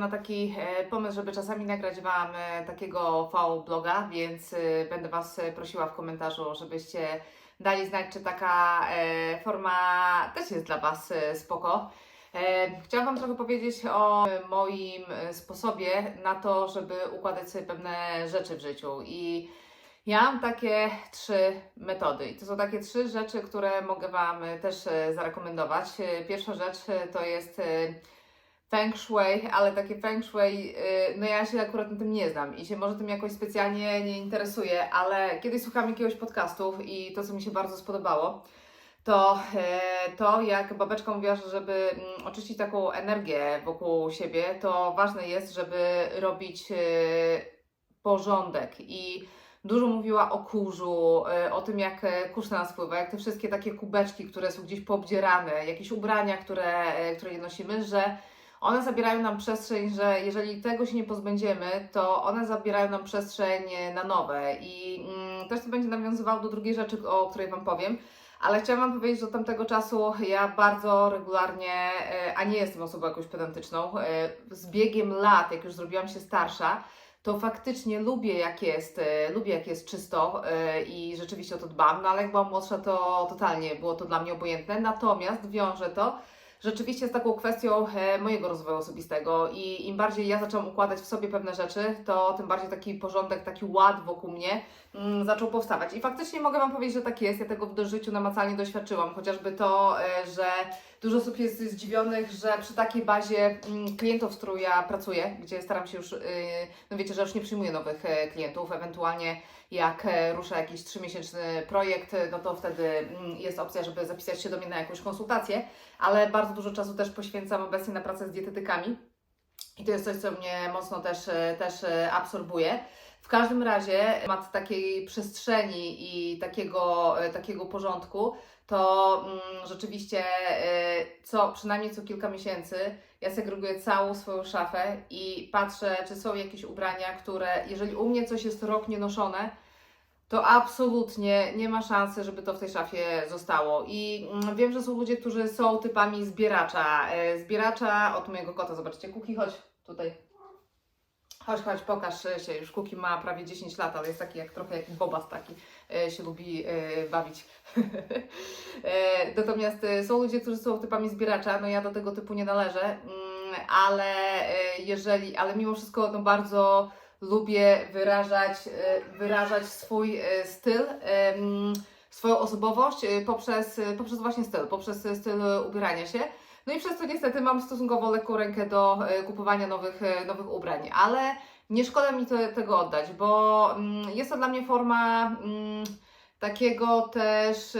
na taki e, pomysł, żeby czasami nagrać Wam e, takiego V-bloga, więc e, będę Was prosiła w komentarzu, żebyście dali znać, czy taka forma też jest dla Was spoko. Chciałam Wam trochę powiedzieć o moim sposobie na to, żeby układać sobie pewne rzeczy w życiu i ja mam takie trzy metody i to są takie trzy rzeczy, które mogę Wam też zarekomendować. Pierwsza rzecz to jest feng shui, ale takie feng shui, e, no ja się akurat na tym nie znam i się może tym jakoś specjalnie nie interesuję, ale kiedyś słuchałam jakiegoś podcastu i to, co mi się bardzo spodobało, to e, to, jak babeczka mówiła, że żeby mm, oczyścić taką energię wokół siebie, to ważne jest, żeby robić e, porządek. I Dużo mówiła o kurzu, o tym, jak kurz na nas wpływa, jak te wszystkie takie kubeczki, które są gdzieś poobdzierane, jakieś ubrania, które, które nie nosimy, że one zabierają nam przestrzeń, że jeżeli tego się nie pozbędziemy, to one zabierają nam przestrzeń e, na nowe. I mm, też to będzie nawiązywało do drugiej rzeczy, o której Wam powiem. Ale chciałam Wam powiedzieć, że od tamtego czasu ja bardzo regularnie, e, a nie jestem osobą jakąś pedantyczną, e, z biegiem lat, jak już zrobiłam się starsza, to faktycznie lubię jak jest, lubię jak jest czysto i rzeczywiście o to dbam, no ale jak byłam młodsza, to totalnie było to dla mnie obojętne, natomiast wiąże to rzeczywiście z taką kwestią e, mojego rozwoju osobistego i im bardziej ja zaczęłam układać w sobie pewne rzeczy, to tym bardziej taki porządek, taki ład wokół mnie mm, zaczął powstawać. I faktycznie mogę Wam powiedzieć, że tak jest, ja tego w życiu namacalnie doświadczyłam, chociażby to, e, że dużo osób jest zdziwionych, że przy takiej bazie mm, klientów, z którą ja pracuję, gdzie staram się już, yy, no wiecie, że już nie przyjmuję nowych e, klientów, ewentualnie jak e, rusza jakiś trzymiesięczny projekt, no to wtedy mm, jest opcja, żeby zapisać się do mnie na jakąś konsultację, ale bardzo dużo czasu też poświęcam obecnie na pracę z dietetykami i to jest coś, co mnie mocno też, e, też e, absorbuje. W każdym razie temat takiej przestrzeni i takiego, e, takiego porządku, to mm, rzeczywiście e, co przynajmniej co kilka miesięcy ja segreguję całą swoją szafę i patrzę, czy są jakieś ubrania, które jeżeli u mnie coś jest rok nienoszone, to absolutnie nie ma szansy, żeby to w tej szafie zostało. I mm, wiem, że są ludzie, którzy są typami zbieracza. E, Zbieracza od mojego kota, zobaczcie, Kuki, chodź tutaj. Chodź, chodź, pokaż się. Już Kuki ma prawie 10 lat, ale jest taki jak trochę jak Bobas taki. e, Się lubi e, bawić. E, Natomiast e, są ludzie, którzy są typami zbieracza. No ja do tego typu nie należę, mm, ale e, jeżeli, ale mimo wszystko no bardzo lubię wyrażać, e, wyrażać swój e, styl, swoją osobowość e, poprzez, e, poprzez właśnie styl, poprzez e, styl ubierania się. No i przez to niestety mam stosunkowo lekką rękę do e, kupowania nowych, e, nowych ubrań, ale nie szkoda mi te, tego oddać, bo mm, jest to dla mnie forma mm, takiego też.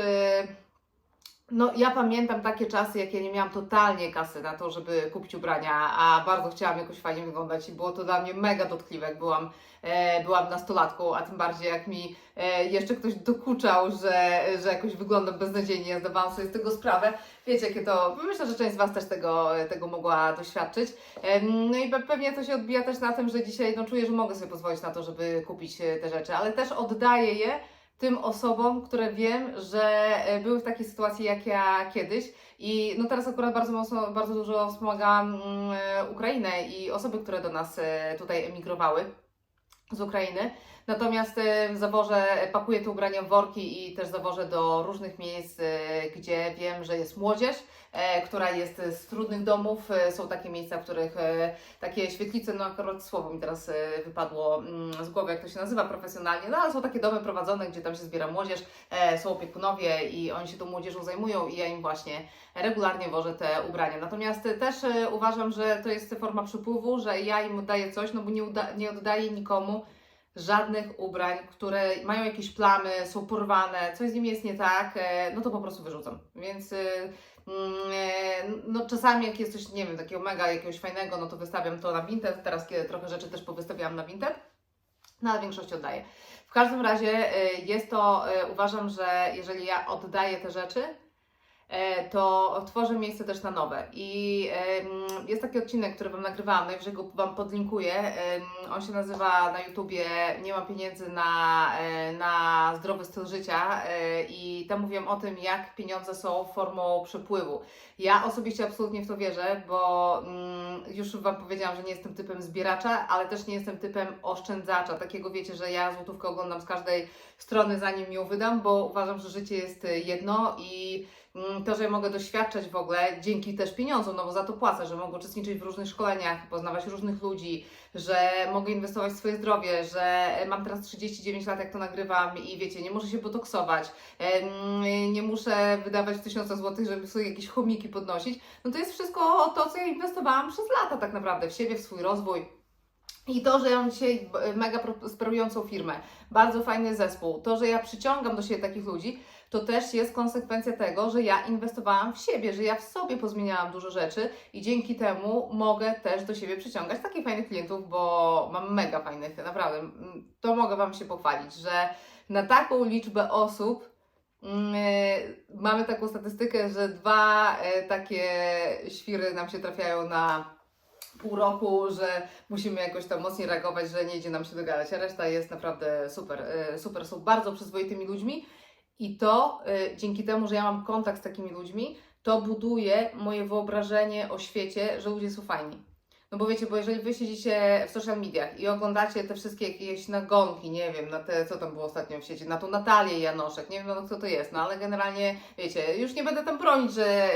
E, no, ja pamiętam takie czasy, jak ja nie miałam totalnie kasy na to, żeby kupić ubrania, a bardzo chciałam jakoś fajnie wyglądać i było to dla mnie mega dotkliwe, jak byłam, e, byłam nastolatką, a tym bardziej jak mi e, jeszcze ktoś dokuczał, że, że jakoś wyglądam beznadziejnie, ja zdawałam sobie z tego sprawę. Wiecie, jakie to, myślę, że część z Was też tego, tego mogła doświadczyć. Em, No i pe- pewnie to się odbija też na tym, że dzisiaj no, czuję, że mogę sobie pozwolić na to, żeby kupić e, te rzeczy, ale też oddaję je tym osobom, które wiem, że e, były w takiej sytuacji jak ja kiedyś. I no teraz akurat bardzo mocno, bardzo dużo wspomagałam mm, Ukrainę i osoby, które do nas e, tutaj emigrowały z Ukrainy. Natomiast e, zawożę, pakuję te ubrania w worki i też zawożę do różnych miejsc, e, gdzie wiem, że jest młodzież, e, która jest z trudnych domów. E, Są takie miejsca, w których e, takie świetlice, no akurat słowo mi teraz wypadło mm, z głowy, jak to się nazywa profesjonalnie, no ale są takie domy prowadzone, gdzie tam się zbiera młodzież, są opiekunowie i oni się tą młodzieżą zajmują i ja im właśnie regularnie wożę te ubrania. Natomiast też uważam, że to jest forma przypływu, że ja im oddaję coś, no bo nie, nie oddaję nikomu żadnych ubrań, które mają jakieś plamy, są porwane, coś z nimi jest nie tak, e, no to po prostu wyrzucam. Więc e, mm, e, no czasami jak jest coś, nie wiem, takiego mega jakiegoś fajnego, no to wystawiam to na Vinted. Teraz kiedy trochę rzeczy też powystawiałam na Vinted, no ale większość oddaję. W każdym razie jest to, uważam, że jeżeli ja oddaję te rzeczy, to tworzę miejsce też na nowe. I jest taki odcinek, który Wam nagrywałam, najwyżej go Wam podlinkuję. On się nazywa na YouTubie Nie ma pieniędzy na, e, na zdrowy styl życia e, i tam mówiłam o tym, jak pieniądze są formą przepływu. Ja osobiście absolutnie w to wierzę, bo mm, już Wam powiedziałam, że nie jestem typem zbieracza, ale też nie jestem typem oszczędzacza. Takiego wiecie, że ja złotówkę oglądam z każdej strony, zanim ją wydam, bo uważam, że życie jest jedno i to, że mogę doświadczać w ogóle dzięki też pieniądzom, no bo za to płacę, że mogę uczestniczyć w różnych szkoleniach, poznawać różnych ludzi, że mogę inwestować w swoje zdrowie, że mam teraz 39 lat, jak to nagrywam i wiecie, nie muszę się botoksować, nie muszę wydawać tysiąca złotych, żeby sobie jakieś chomiki podnosić. No to jest wszystko to, co ja inwestowałam przez lata tak naprawdę w siebie, w swój rozwój. I to, że ja mam dzisiaj mega prosperującą firmę, bardzo fajny zespół, to, że ja przyciągam do siebie takich ludzi, to też jest konsekwencja tego, że ja inwestowałam w siebie, że ja w sobie pozmieniałam dużo rzeczy i dzięki temu mogę też do siebie przyciągać takich fajnych klientów, bo mam mega fajnych, naprawdę. To mogę Wam się pochwalić, że na taką liczbę osób mm, e, mamy taką statystykę, że dwa e, takie świry nam się trafiają na pół roku, że musimy jakoś tam mocniej reagować, że nie idzie nam się dogadać, a reszta jest naprawdę super, e, super, są bardzo przyzwoitymi ludźmi i to y, dzięki temu, że ja mam kontakt z takimi ludźmi, to buduje moje wyobrażenie o świecie, że ludzie są fajni. No bo wiecie, bo jeżeli wy siedzicie w social mediach i oglądacie te wszystkie jakieś nagonki, nie wiem, na te, co tam było ostatnio w sieci, na tą Natalię Janoszek, nie wiem, no kto to jest, no ale generalnie, wiecie, już nie będę tam bronić, że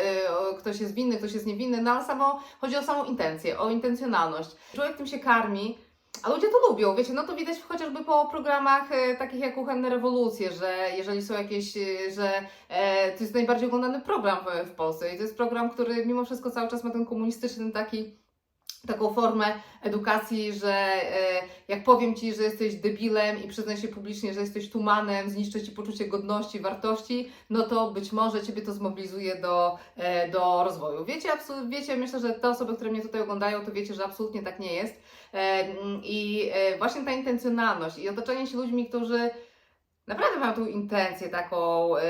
y, ktoś jest winny, ktoś jest niewinny, no ale samo, chodzi o samą intencję, o intencjonalność. Człowiek tym się karmi, a ludzie to lubią, wiecie, no to widać chociażby po programach e, takich jak Kuchenne Rewolucje, że jeżeli są jakieś, e, że e, to jest najbardziej oglądany program w, w Polsce i to jest program, który mimo wszystko cały czas ma ten komunistyczny taki taką formę edukacji, że e, jak powiem Ci, że jesteś debilem i przyznaj się publicznie, że jesteś tumanem, zniszczę Ci poczucie godności, wartości, no to być może Ciebie to zmobilizuje do, e, do rozwoju. Wiecie, wiecie, myślę, że te osoby, które mnie tutaj oglądają, to wiecie, że absolutnie tak nie jest. E, I e, właśnie ta intencjonalność i otoczenie się ludźmi, którzy naprawdę mają tą intencję taką, e,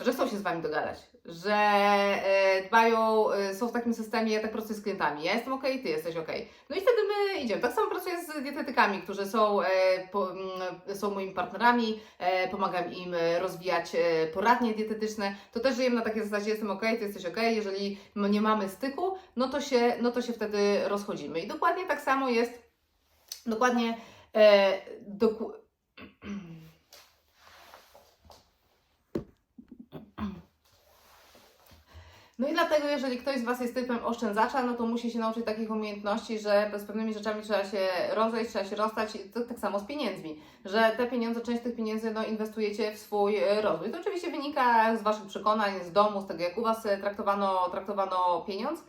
że chcą się z Wami dogadać, że e, dbają, e, są w takim systemie, ja tak pracuję z klientami, ja jestem ok, Ty jesteś ok. No i wtedy my idziemy. Tak samo pracuję z dietetykami, którzy są, e, mm, są moimi partnerami, pomagam im rozwijać poradnie dietetyczne. To też żyjemy na takiej zasadzie, jestem ok, Ty jesteś ok, jeżeli nie mamy styku, no to się, no to się wtedy rozchodzimy. I dokładnie tak samo jest, dokładnie, doku... No i dlatego, jeżeli ktoś z Was jest typem oszczędzacza, no to musi się nauczyć takich umiejętności, że z pewnymi rzeczami trzeba się rozejść, trzeba się rozstać. To tak samo z pieniędzmi, że te pieniądze, część tych pieniędzy no, inwestujecie w swój e, rozwój. To oczywiście wynika z Waszych przekonań, z domu, z tego, jak u Was e, traktowano, traktowano pieniądz.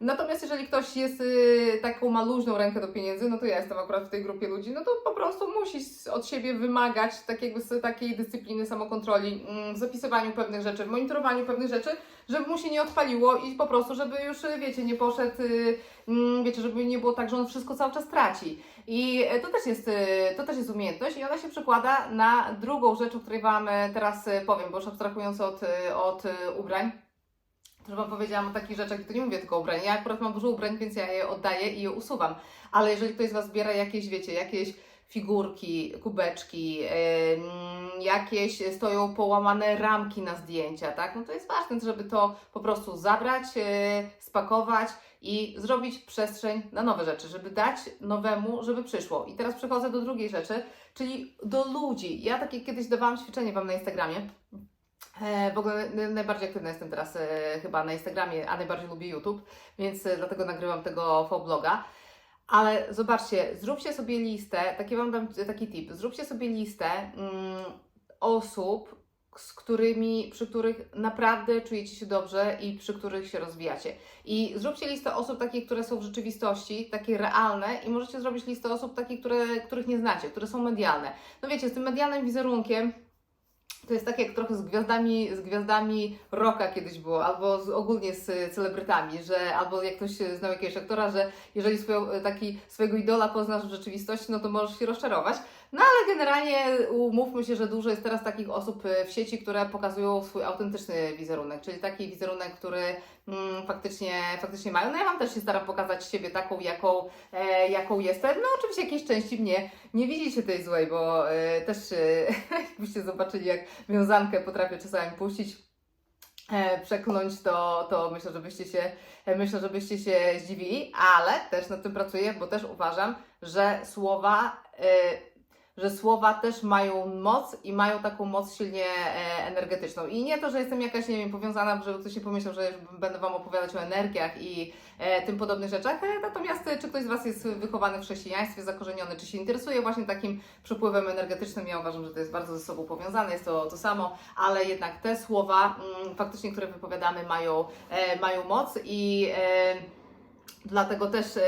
Natomiast jeżeli ktoś jest y, taką ma luźną rękę do pieniędzy, no to ja jestem akurat w tej grupie ludzi, no to po prostu musi s- od siebie wymagać takiego, takiej dyscypliny, samokontroli mm, w zapisywaniu pewnych rzeczy, w monitorowaniu pewnych rzeczy, żeby mu się nie odpaliło i po prostu, żeby już, y, wiecie, nie poszedł, y, mm, wiecie, żeby nie było tak, że on wszystko cały czas traci. I y, to też jest, y, to też jest umiejętność i ona się przekłada na drugą rzecz, o której Wam y, teraz y, powiem, bo już abstrahując od, od ubrań, że Wam powiedziałam o takich rzeczach, to nie mówię tylko o ubrań. Ja akurat mam dużo ubrań, więc ja je oddaję i je usuwam. Ale jeżeli ktoś z Was zbiera jakieś, wiecie, jakieś figurki, kubeczki, ym, jakieś stoją połamane ramki na zdjęcia, tak? No to jest ważne, żeby to po prostu zabrać, yy, spakować i zrobić przestrzeń na nowe rzeczy, żeby dać nowemu, żeby przyszło. I teraz przechodzę do drugiej rzeczy, czyli do ludzi. Ja takie kiedyś dawałam ćwiczenie Wam na Instagramie. E, W ogóle najbardziej aktywna jestem teraz e, chyba na Instagramie, a najbardziej lubię YouTube, więc e, dlatego nagrywam tego vloga. Ale zobaczcie, zróbcie sobie listę, taki wam dam taki tip, zróbcie sobie listę mm, osób, z którymi, przy których naprawdę czujecie się dobrze i przy których się rozwijacie. I zróbcie listę osób takich, które są w rzeczywistości, takie realne i możecie zrobić listę osób takich, które, których nie znacie, które są medialne. No wiecie, z tym medialnym wizerunkiem to jest tak jak trochę z gwiazdami, z gwiazdami rocka kiedyś było, albo z, ogólnie z celebrytami, że albo jak ktoś znał jakiegoś aktora, że jeżeli swoją, taki, swojego idola poznasz w rzeczywistości, no to możesz się rozczarować. No ale generalnie umówmy się, że dużo jest teraz takich osób y, w sieci, które pokazują swój autentyczny wizerunek, czyli taki wizerunek, który mm, faktycznie, faktycznie mają. No ja Wam też się staram pokazać siebie taką, jaką, e, jaką jestem. No oczywiście jakiejś części mnie nie widzicie tej złej, bo e, też e, jakbyście zobaczyli, jak wiązankę potrafię czasami puścić, e, przekląć, to, to myślę, że byście się, e, myślę, że byście się zdziwili, ale też nad tym pracuję, bo też uważam, że słowa, e, że słowa też mają moc i mają taką moc silnie e, energetyczną. I nie to, że jestem jakaś, nie wiem, powiązana, żeby ktoś nie pomyślał, że będę Wam opowiadać o energiach i e, tym podobnych rzeczach. E, natomiast czy ktoś z Was jest wychowany w chrześcijaństwie, zakorzeniony, czy się interesuje właśnie takim przepływem energetycznym, ja uważam, że to jest bardzo ze sobą powiązane, jest to to samo, ale jednak te słowa mm, faktycznie, które wypowiadamy, mają, mają moc i dlatego też e,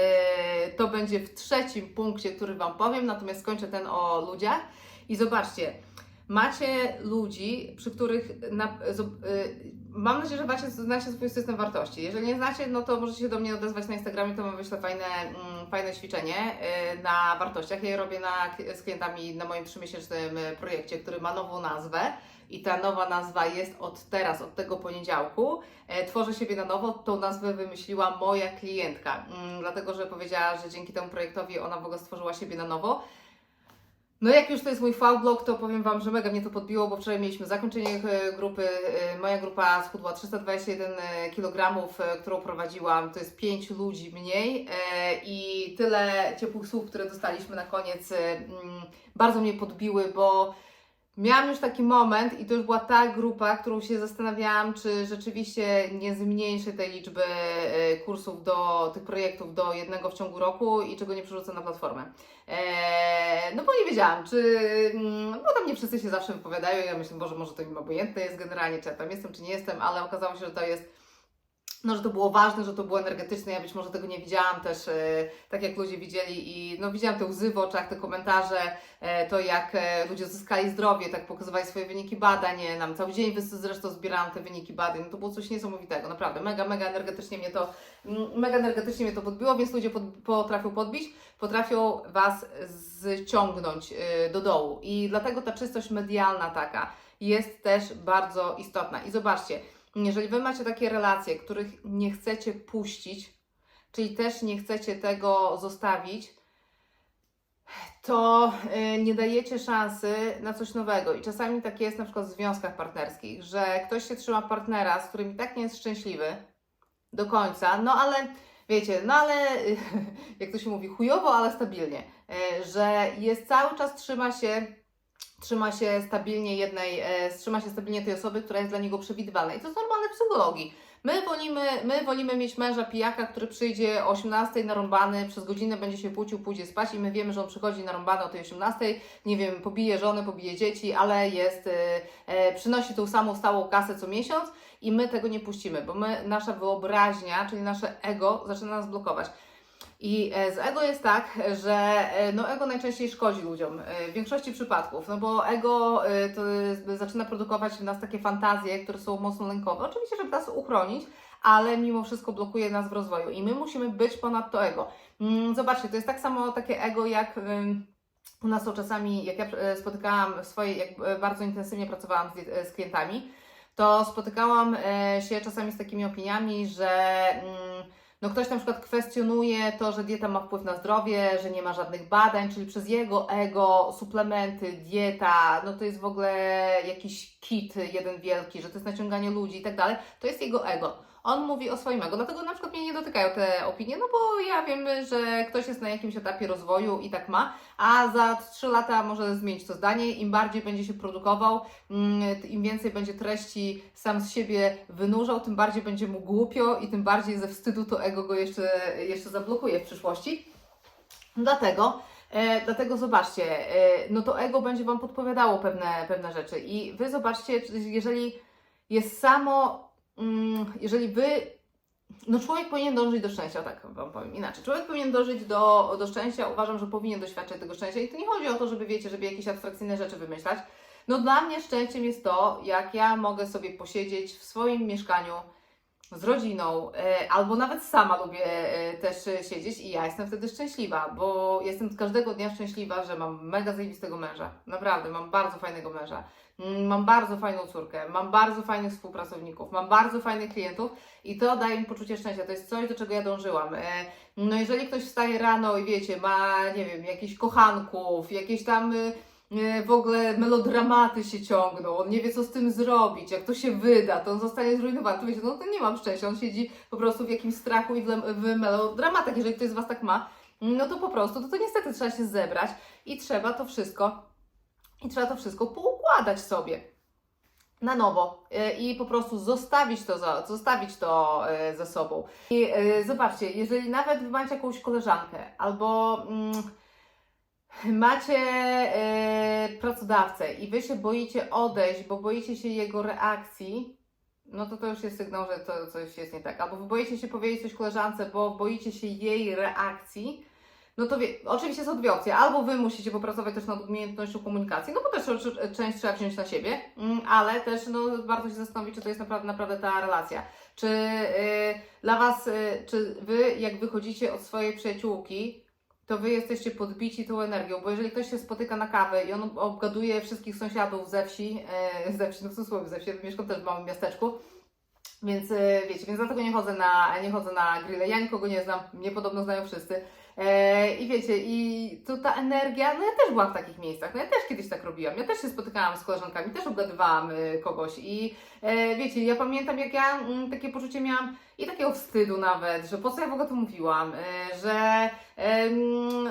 to będzie w trzecim punkcie, który Wam powiem, natomiast skończę ten o ludziach i zobaczcie, macie ludzi, przy których na, y, mam nadzieję, że macie, znacie swój system wartości. Jeżeli nie znacie, no to możecie się do mnie odezwać na Instagramie, to Wam wyślę fajne, mm, fajne ćwiczenie y, na wartościach. Ja je robię na, z klientami na moim trzymiesięcznym projekcie, który ma nową nazwę. I ta nowa nazwa jest od teraz, od tego poniedziałku. E, tworzę siebie na nowo. Tą nazwę wymyśliła moja klientka, mm, dlatego że powiedziała, że dzięki temu projektowi ona w ogóle stworzyła siebie na nowo. No jak już to jest mój V-blog, to powiem Wam, że mega mnie to podbiło, bo wczoraj mieliśmy zakończenie e, grupy. E, Moja grupa schudła 321 kg, którą prowadziłam. To jest 5 ludzi mniej i tyle ciepłych słów, które dostaliśmy na koniec, mm, bardzo mnie podbiły, bo Miałam już taki moment i to już była ta grupa, którą się zastanawiałam, czy rzeczywiście nie zmniejszę tej liczby e, kursów do tych projektów do jednego w ciągu roku i czego nie przerzucę na platformę. Eee, no bo nie wiedziałam, czy. mm, Bo tam nie wszyscy się zawsze wypowiadają. Ja myślę, Boże, może to im obojętne jest generalnie, czy ja tam jestem, czy nie jestem, ale okazało się, że to jest. No, że to było ważne, że to było energetyczne. Ja być może tego nie widziałam też, e, tak jak ludzie widzieli, i no, widziałam te łzy w oczach, te komentarze, e, to jak e, ludzie zyskali zdrowie, tak pokazywali swoje wyniki badań. Nam cały dzień zresztą zbierałam te wyniki badań. No, to było coś niesamowitego, naprawdę. Mega, mega energetycznie mnie to, mega energetycznie mnie to podbiło, więc ludzie pod, potrafią podbić, potrafią Was zciągnąć do dołu. I dlatego ta czystość medialna taka jest też bardzo istotna. I zobaczcie, jeżeli Wy macie takie relacje, których nie chcecie puścić, czyli też nie chcecie tego zostawić, to y, nie dajecie szansy na coś nowego. I czasami tak jest na przykład w związkach partnerskich, że ktoś się trzyma partnera, z którym i tak nie jest szczęśliwy do końca, no ale wiecie, no ale jak to się mówi, chujowo, ale stabilnie, y, że jest cały czas trzyma się trzyma się stabilnie jednej, e, trzyma się stabilnie tej osoby, która jest dla niego przewidywalna. I to jest normalne w psychologii. My wolimy, my wolimy mieć męża pijaka, który przyjdzie o 18 narąbany, przez godzinę będzie się płucił, pójdzie spać i my wiemy, że on przychodzi narąbany o tej 18, nie wiem, pobije żonę, pobije dzieci, ale jest, e, e, przynosi tą samą stałą kasę co miesiąc i my tego nie puścimy, bo my, nasza wyobraźnia, czyli nasze ego zaczyna nas blokować. I e, z ego jest tak, że e, no ego najczęściej szkodzi ludziom e, w większości przypadków, no bo ego to zaczyna produkować w nas takie fantazje, które są mocno lękowe. Oczywiście, żeby nas uchronić, ale mimo wszystko blokuje nas w rozwoju i my musimy być ponad to ego. Mm, Zobaczcie, to jest tak samo takie ego jak u nas są czasami, jak ja spotykałam swoje, jak bardzo intensywnie pracowałam z, z klientami, to spotykałam się czasami z takimi opiniami, że mm, no ktoś na przykład kwestionuje to, że dieta ma wpływ na zdrowie, że nie ma żadnych badań, czyli przez jego ego, suplementy, dieta, no to jest w ogóle jakiś kit jeden wielki, że to jest naciąganie ludzi i tak dalej, to jest jego ego. On mówi o swoim ego, dlatego na przykład mnie nie dotykają te opinie, no bo ja wiem, że ktoś jest na jakimś etapie rozwoju i tak ma, a za 3 lata może zmienić to zdanie, im bardziej będzie się produkował, mm, im więcej będzie treści sam z siebie wynurzał, tym bardziej będzie mu głupio i tym bardziej ze wstydu to ego go jeszcze, jeszcze zablokuje w przyszłości. Dlatego, e, dlatego zobaczcie, e, no to ego będzie Wam podpowiadało pewne, pewne rzeczy. I Wy zobaczcie, jeżeli jest samo, jeżeli Wy, no człowiek powinien dążyć do szczęścia, tak Wam powiem inaczej, człowiek powinien dążyć do, do szczęścia, uważam, że powinien doświadczać tego szczęścia i to nie chodzi o to, żeby wiecie, żeby jakieś abstrakcyjne rzeczy wymyślać, no dla mnie szczęściem jest to, jak ja mogę sobie posiedzieć w swoim mieszkaniu, z rodziną, e, albo nawet sama lubię e, też siedzieć i ja jestem wtedy szczęśliwa, bo jestem każdego dnia szczęśliwa, że mam mega zajebistego męża. Naprawdę, mam bardzo fajnego męża. Mm, Mam bardzo fajną córkę, mam bardzo fajnych współpracowników, mam bardzo fajnych klientów i to daje mi poczucie szczęścia. To jest coś, do czego ja dążyłam. E, No jeżeli ktoś wstaje rano i wiecie, ma, nie wiem, jakichś kochanków, jakieś tam y, w ogóle melodramaty się ciągną, on nie wie co z tym zrobić, jak to się wyda, to on zostanie zrujnowany, to wiecie, no to nie mam szczęścia, on siedzi po prostu w jakimś strachu i w, melodramatach, jeżeli ktoś z Was tak ma, no to po prostu, to, to niestety trzeba się zebrać i trzeba to wszystko, i trzeba to wszystko poukładać sobie na nowo y, i po prostu zostawić to, za, zostawić to y, ze sobą. I zobaczcie, jeżeli nawet macie jakąś koleżankę albo mm, macie y, pracodawcę i wy się boicie odejść, bo boicie się jego reakcji, no to to już jest sygnał, że to coś jest nie tak. Albo wy boicie się powiedzieć coś koleżance, bo boicie się jej reakcji, no to wie, oczywiście są dwie opcje. Albo wy musicie popracować też nad umiejętnością komunikacji, no bo też część trzeba wziąć na siebie, mm, ale też no, warto się zastanowić, czy to jest naprawdę, naprawdę ta relacja. Czy y, dla Was, y, czy Wy, jak wychodzicie od swojej przyjaciółki, to Wy jesteście podbici tą energią, bo jeżeli ktoś się spotyka na kawę i on obgaduje wszystkich sąsiadów ze wsi, e, ze wsi, no w cudzysłowie ze wsi, mieszkam też w małym miasteczku, więc e, wiecie, więc dlatego nie chodzę na, nie chodzę na grille. Ja nikogo nie znam, mnie podobno znają wszyscy. E, I wiecie, i tu ta energia, no ja też byłam w takich miejscach, no ja też kiedyś tak robiłam, ja też się spotykałam z koleżankami, też obgadywałam kogoś i wiecie, ja pamiętam jak ja mm, takie poczucie miałam i takiego wstydu nawet, że po co ja w ogóle to mówiłam, że,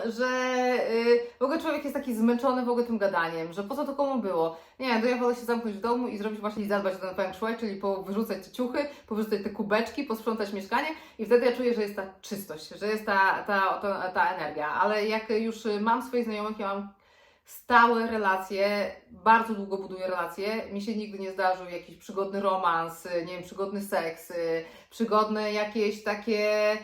że e, w ogóle człowiek jest taki zmęczony w ogóle tym gadaniem, że po co to komu było. Nie, to ja wolę się zamknąć w domu i zrobić właśnie i zadbać o ten feng shui, czyli powyrzucać te ciuchy, powyrzucać te kubeczki, posprzątać mieszkanie i wtedy ja czuję, że jest ta czystość, że jest ta, ta, ta, ta energia. Ale jak już mam swoich znajomych, ja mam stałe relacje, bardzo długo buduję relacje. Mi się nigdy nie zdarzył jakiś przygodny romans, nie wiem, przygodny seks, przygodne jakieś takie,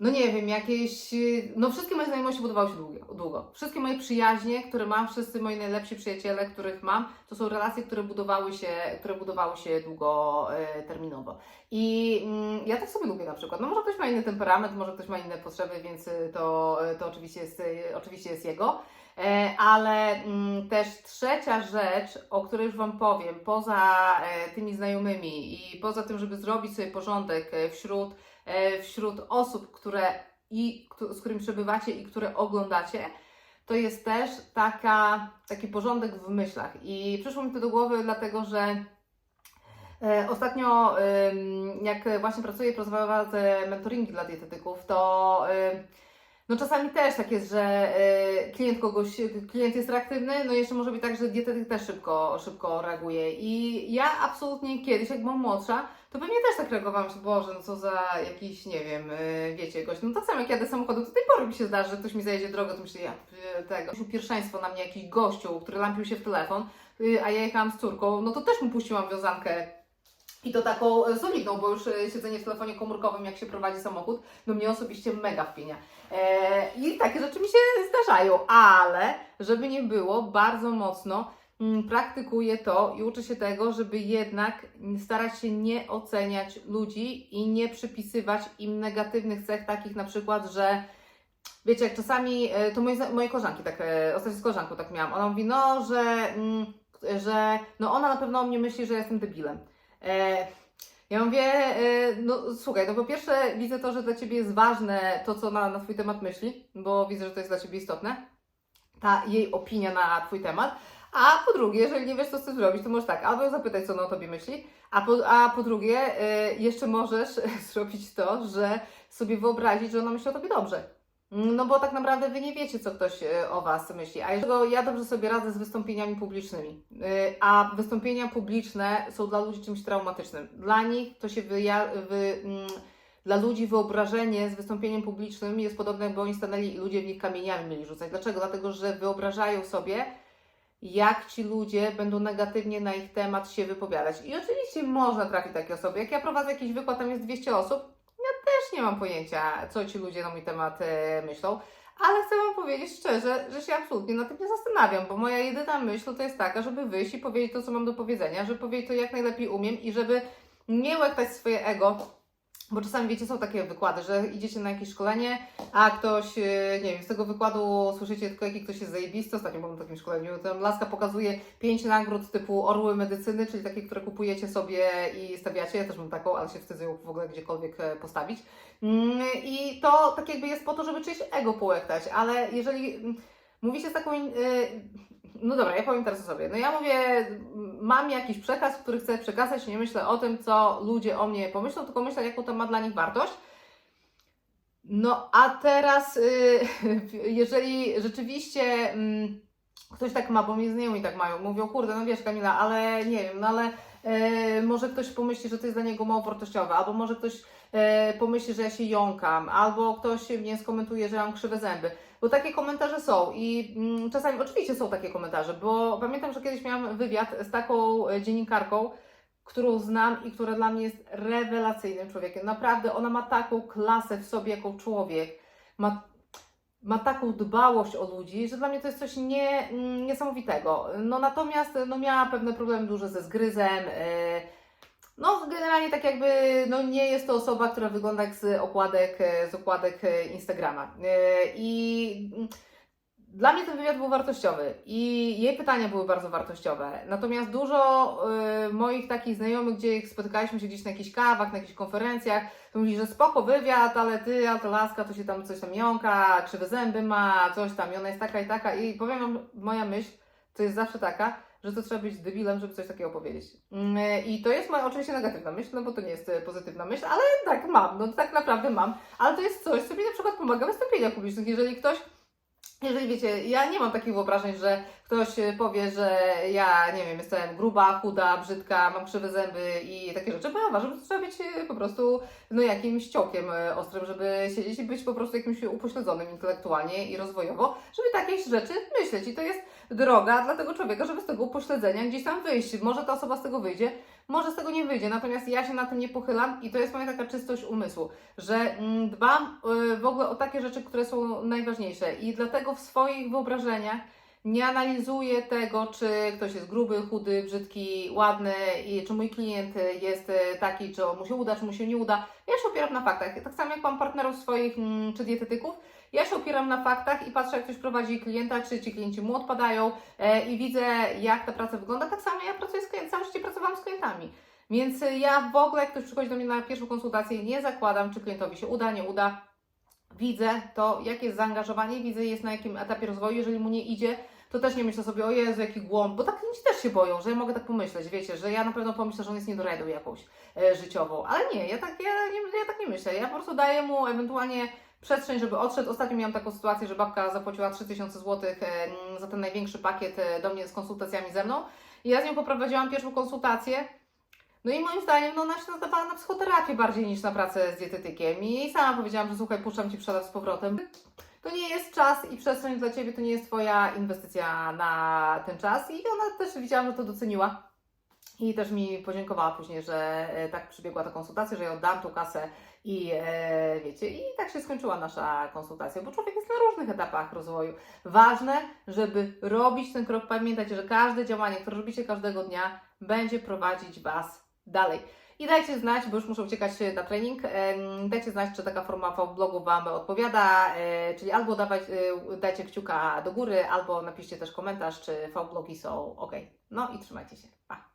no nie wiem, jakieś, no wszystkie moje znajomości budowały się długo, długo. Wszystkie moje przyjaźnie, które mam, wszyscy moi najlepsi przyjaciele, których mam, to są relacje, które budowały się, które budowały się długoterminowo. I mm, ja tak sobie lubię na przykład. No może ktoś ma inny temperament, może ktoś ma inne potrzeby, więc to, to oczywiście, jest, y, oczywiście jest jego. E, Ale mm, też trzecia rzecz, o której już Wam powiem, poza e, tymi znajomymi i poza tym, żeby zrobić sobie porządek e, wśród, e, wśród osób, które i z którymi przebywacie i które oglądacie, to jest też taka, taki porządek w myślach. I przyszło mi to do głowy, dlatego że E, Ostatnio, jak właśnie pracuję, prowadzę mentoringi dla dietetyków, to no czasami też tak jest, że y, klient kogoś, klient jest reaktywny, no i jeszcze może być tak, że dietetyk też szybko, szybko reaguje. I ja absolutnie kiedyś, jak byłam młodsza, to pewnie też tak reagowałam, że Boże, no co za jakiś, nie wiem, y, wiecie, gość. No tak samo jak jadę samochodem, do tej pory mi się zdarzy, że ktoś mi zajedzie drogę, to myślę, ja tego. Pierwszeństwo na mnie jakiś gościu, który lampił się w telefon, y, a ja jechałam z córką, no to też mu puściłam wiązankę i to taką e, solidną, bo już e, siedzenie w telefonie komórkowym, jak się prowadzi samochód, no mnie osobiście mega wpienia. E, I takie rzeczy mi się zdarzają, ale żeby nie było, bardzo mocno mm, praktykuję to i uczę się tego, żeby jednak starać się nie oceniać ludzi i nie przypisywać im negatywnych cech, takich na przykład, że wiecie, jak czasami, e, to moje, moje koleżanki, tak, e, ostatnio z koleżanką tak miałam, ona mówi, no, że, mm, że no ona na pewno o mnie myśli, że jestem debilem. Ja mówię, e, no słuchaj, no po pierwsze widzę to, że dla Ciebie jest ważne to, co ona na Twój temat myśli, bo widzę, że to jest dla Ciebie istotne, ta jej opinia na Twój temat, a po drugie, jeżeli nie wiesz, co z tym zrobić, to możesz tak, albo zapytać, co ona o Tobie myśli, a po, a po drugie, e, jeszcze możesz zrobić to, że sobie wyobrazić, że ona myśli o Tobie dobrze. No bo tak naprawdę Wy nie wiecie, co ktoś e, o Was myśli. A jeżeli ja dobrze sobie radzę z wystąpieniami publicznymi, y, a wystąpienia publiczne są dla ludzi czymś traumatycznym. Dla nich to się wyja- wy, mm, dla ludzi wyobrażenie z wystąpieniem publicznym jest podobne, jakby oni stanęli i ludzie w nich kamieniami mieli rzucać. Dlaczego? Dlatego, że wyobrażają sobie, jak ci ludzie będą negatywnie na ich temat się wypowiadać. I oczywiście można trafić takie osoby. Jak ja prowadzę jakiś wykład, tam jest 200 osób, też nie mam pojęcia, co ci ludzie na mój temat e, myślą. Ale chcę Wam powiedzieć szczerze, że się absolutnie nad tym nie zastanawiam, bo moja jedyna myśl to jest taka, żeby wyjść i powiedzieć to, co mam do powiedzenia, żeby powiedzieć to jak najlepiej umiem i żeby nie łektać swoje ego, bo czasami, wiecie, są takie wykłady, że idziecie na jakieś szkolenie, a ktoś, e, nie wiem, z tego wykładu słyszycie tylko, jaki ktoś jest zajebisty. Ostatnio byłem na takim szkoleniu, tam laska pokazuje pięć nagród typu orły medycyny, czyli takie, które kupujecie sobie i stawiacie. Ja też mam taką, ale się wstydzę ją w ogóle gdziekolwiek e, postawić. Mm, I to tak jakby jest po to, żeby czyjeś ego połektać, ale jeżeli mm, mówi się z taką... no dobra, ja powiem teraz o sobie. No ja mówię, mam jakiś przekaz, który chcę przekazać, nie myślę o tym, co ludzie o mnie pomyślą, tylko myślę, jaką to ma dla nich wartość. No a teraz, y, jeżeli rzeczywiście mm, ktoś tak ma, bo mnie znajomi tak mają, mówią, kurde, no wiesz Kamila, ale nie wiem, no ale e, może ktoś pomyśli, że to jest dla niego mało wartościowe, albo może ktoś e, pomyśli, że ja się jąkam, albo ktoś mnie skomentuje, że mam krzywe zęby. Bo takie komentarze są i mm, czasami oczywiście są takie komentarze, bo pamiętam, że kiedyś miałam wywiad z taką e, dziennikarką, którą znam i która dla mnie jest rewelacyjnym człowiekiem. Naprawdę ona ma taką klasę w sobie jako człowiek, ma, ma taką dbałość o ludzi, że dla mnie to jest coś nie, mm, niesamowitego. No natomiast no, miała pewne problemy duże ze zgryzem. e, no, generalnie tak jakby, no nie jest to osoba, która wygląda jak z okładek, e, z okładek e, Instagrama. I mm, dla mnie ten wywiad był wartościowy i jej pytania były bardzo wartościowe. Natomiast dużo y, moich takich znajomych, gdzie spotykaliśmy się gdzieś na jakichś kawach, na jakichś konferencjach, to mówi, że spoko wywiad, ale ty, a ta laska to się tam coś tam jąka, krzywe zęby ma, coś tam i ona jest taka i taka. I powiem wam, moja myśl to jest zawsze taka, że to trzeba być debilem, żeby coś takiego powiedzieć. Mm, I to jest moja oczywiście negatywna myśl, no bo to nie jest e, pozytywna myśl, ale tak mam, no tak naprawdę mam. Ale to jest coś, co mi na przykład pomaga w wystąpieniach publicznych. Jeżeli ktoś jeżeli wiecie, ja nie mam takich wyobrażeń, że ktoś e, powie, że ja, nie wiem, jestem gruba, chuda, brzydka, mam krzywe zęby i takie rzeczy, bo ja uważam, że trzeba być e, po prostu no, jakimś ciokiem e, ostrym, żeby siedzieć i być po prostu jakimś upośledzonym intelektualnie i rozwojowo, żeby takie rzeczy myśleć. I to jest droga dla tego człowieka, żeby z tego upośledzenia gdzieś tam wyjść. Może ta osoba z tego wyjdzie, może z tego nie wyjdzie, natomiast ja się na tym nie pochylam i to jest moja taka czystość umysłu, że mm, dbam y, w ogóle o takie rzeczy, które są najważniejsze i dlatego w swoich wyobrażeniach nie analizuję tego, czy ktoś jest gruby, chudy, brzydki, ładny i czy mój klient jest taki, czy mu się uda, czy mu się nie uda. Ja się opieram na faktach. Tak samo jak mam partnerów swoich, mm, czy dietetyków, ja się opieram na faktach i patrzę, jak ktoś prowadzi klienta, czy ci klienci mu odpadają e, i widzę, jak ta praca wygląda. Tak samo ja pracuję z klientem, całe pracowałam z klientami. Więc ja w ogóle, jak ktoś przychodzi do mnie na pierwszą konsultację, nie zakładam, czy klientowi się uda, nie uda. Widzę to, jakie jest zaangażowanie, widzę, jest na jakim etapie rozwoju. Jeżeli mu nie idzie, to też nie myślę sobie, o Jezu, jaki głąb, bo tak klienci też się boją, że ja mogę tak pomyśleć, wiecie, że ja na pewno pomyślę, że on jest niedorajdą jakąś e, życiową, ale nie, ja tak, ja, nie, ja tak nie myślę, ja po prostu daję mu ewentualnie przestrzeń, żeby odszedł. Ostatnio miałam taką sytuację, że babka zapłaciła 3000 zł e, za ten największy pakiet e, do mnie z konsultacjami ze mną i ja z nią poprowadziłam pierwszą konsultację, no i moim zdaniem no, ona się nadawała na psychoterapię bardziej niż na pracę z dietetykiem. I sama powiedziałam, że słuchaj, puszczam Ci przelew z powrotem. To nie jest czas i przestrzeń dla Ciebie, to nie jest Twoja inwestycja na ten czas. I ona też widziałam, że to doceniła. I też mi podziękowała później, że e, tak przebiegła ta konsultacja, że ja oddam tą kasę i e, wiecie, i tak się skończyła nasza konsultacja, bo człowiek jest na różnych etapach rozwoju. Ważne, żeby robić ten krok, pamiętać, że każde działanie, które robicie każdego dnia, będzie prowadzić Was dalej. I dajcie znać, bo już muszę uciekać na trening, dajcie znać, czy taka forma vlogu Wam odpowiada, e, czyli albo dawać, e, dajcie kciuka do góry, albo napiszcie też komentarz, czy vlogi są ok. No i trzymajcie się. Pa!